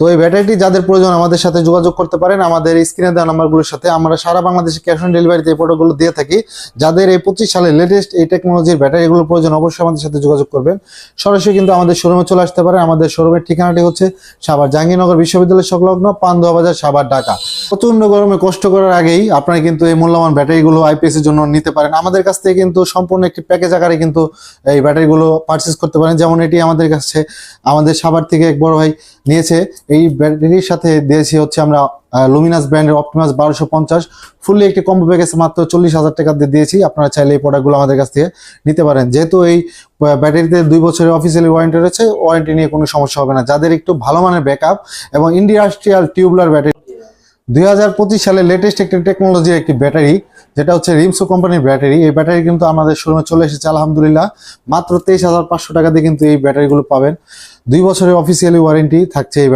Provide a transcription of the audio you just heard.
তো এই ব্যাটারিটি যাদের প্রয়োজন আমাদের সাথে যোগাযোগ করতে পারেন, আমাদের স্ক্রিনে দেওয়া নাম্বারগুলোর সাথে আমরা সারা বাংলাদেশে ক্যাশ অন ডেলিভারিতে এই প্রোডাক্টগুলো দিয়ে থাকি। যাদের এই পঁচিশ সালের লেটেস্ট এই টেকনোলজির ব্যাটারিগুলো প্রয়োজন, অবশ্যই আমাদের সাথে যোগাযোগ করবেন। সরাসরি কিন্তু আমাদের শোরুমে চলে আসতে পারেন। আমাদের শোরুমের ঠিকানাটি হচ্ছে সাভার জাহাঙ্গীরনগর বিশ্ববিদ্যালয় সংলগ্ন পান্দুয়া বাজার সাভার, ঢাকা। প্রচণ্ড গরমে কষ্ট করার আগেই আপনারা কিন্তু এই মূল্যবান ব্যাটারিগুলো আইপিএস এর জন্য নিতে পারেন। আমাদের কাছ থেকে কিন্তু সম্পূর্ণ একটি প্যাকেজ আকারে কিন্তু এই ব্যাটারিগুলো পারচেস করতে পারেন। যেমন এটি আমাদের কাছে, আমাদের সাভার থেকে এক বড় ভাই নিয়েছে। এই ব্যাটারির সাথে দিয়েছি হচ্ছে আমরা লুমিনাস ব্র্যান্ডের অপটিমাস বারোশো পঞ্চাশ। ফুললি একটি কম্বো প্যাকেজ মাত্র চল্লিশ হাজার টাকা দিয়ে দিয়েছি। আপনারা চাইলে এই প্রোডাক্টগুলো আমাদের কাছ থেকে নিতে পারেন। যেহেতু এই ব্যাটারিতে দুই বছরের অফিসিয়ালি ওয়ারেন্টি রয়েছে ওয়ারেন্টি নিয়ে কোনো সমস্যা হবে না। যাদের একটু ভালো মানের ব্যাকআপ এবং ইন্ডাস্ট্রিয়াল টিউবলার ব্যাটারি দুই হাজার পঁচিশ সালে লেটেস্ট একটি টেকনোলজির একটি ব্যাটারি যেটা হচ্ছে রিমসো কোম্পানির ব্যাটারি এই ব্যাটারি কিন্তু আমাদের শোরুমে চলে এসেছে, আলহামদুলিল্লাহ। মাত্র তেইশ হাজার পাঁচশো টাকা দিয়ে কিন্তু এই ব্যাটারিগুলো পাবেন। দুই বছরের অফিসিয়ালি ওয়ারেন্টি থাকছে এই